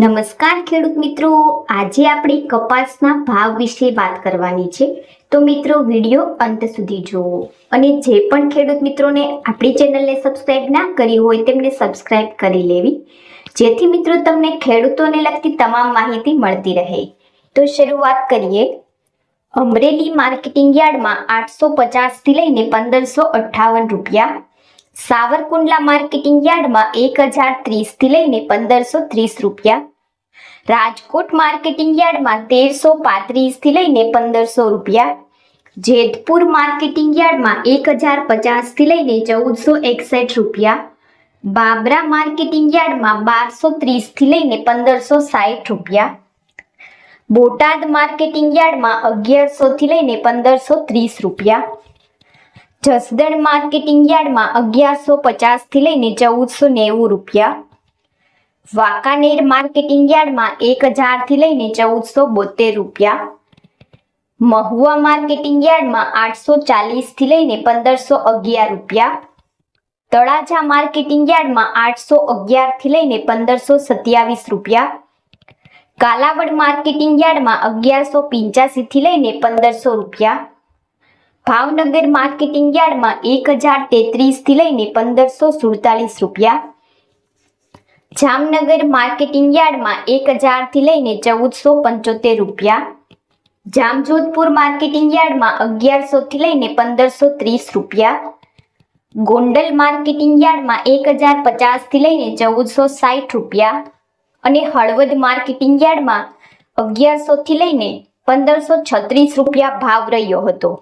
નમસ્કાર ખેડૂત મિત્રો. આજે આપણે કપાસના ભાવ વિશે વાત કરવાની છે. તો મિત્રો, વીડિયો અંત સુધી જુઓ. અને જે પણ ખેડૂત મિત્રોને આપણી ચેનલને સબસ્ક્રાઇબ ના કરી હોય તેમને સબસ્ક્રાઇબ કરી લેવી. જેથી મિત્રો તમને ખેડૂતોને લગતી તમામ માહિતી મળતી રહે. તો શરૂઆત કરીએ. અમરેલી માર્કેટિંગ યાર્ડમાં આઠસો પચાસથી લઈને પંદરસો અઠ્ઠાવન રૂપિયા. સાવરકુંડલા માર્કેટિંગ યાર્ડમાં એક હજાર ત્રીસથી લઈને પંદરસો ત્રીસ રૂપિયા. રાજકોટ માર્કેટિંગ યાર્ડમાં તેરસો પાંત્રીસથી લઈને પંદરસો રૂપિયા. જેતપુર માર્કેટિંગ યાર્ડમાં એક હજાર પચાસથી લઈને ચૌદસો એકસઠ રૂપિયા. બાબરા માર્કેટિંગ યાર્ડમાં બારસો ત્રીસથી લઈને પંદરસો સાઠ રૂપિયા. બોટાદ માર્કેટિંગ યાર્ડમાં અગિયારસોથી લઈને પંદરસો ત્રીસ રૂપિયા. જસદણ માર્કેટિંગ યાર્ડમાં અગિયારસો પચાસથી લઈને ચૌદસો નેવું રૂપિયા. વાંકાનેર માર્કેટિંગ યાર્ડમાં એક હજારથી લઈને ચૌદસો બોતેર રૂપિયા. મહુવા માર્કેટિંગ યાર્ડમાં આઠસો ચાલીસથી લઈને પંદરસો અગિયાર રૂપિયા. તળાજા માર્કેટિંગ યાર્ડમાં આઠસો અગિયારથી લઈને પંદરસો સત્યાવીસ રૂપિયા. કાલાવડ માર્કેટિંગ યાર્ડમાં અગિયારસો પંચ્યાસીથી લઈને પંદરસો રૂપિયા. ભાવનગર માર્કેટિંગ યાર્ડમાં એક હજાર તેત્રીસથી લઈને પંદરસો સુડતાલીસ રૂપિયા. જામનગર માર્કેટિંગ યાર્ડમાં એક હજારથી લઈને ચૌદસો પંચોતેર રૂપિયા. જામજોધપુર માર્કેટિંગ યાર્ડમાં અગિયારસોથી લઈને પંદરસો ત્રીસ રૂપિયા. ગોંડલ માર્કેટિંગ યાર્ડમાં એક હજાર પચાસથી લઈને ચૌદસો સાઠ રૂપિયા. અને હળવદ માર્કેટિંગ યાર્ડમાં અગિયારસોથી લઈને પંદરસો છત્રીસ રૂપિયા ભાવ રહ્યો હતો.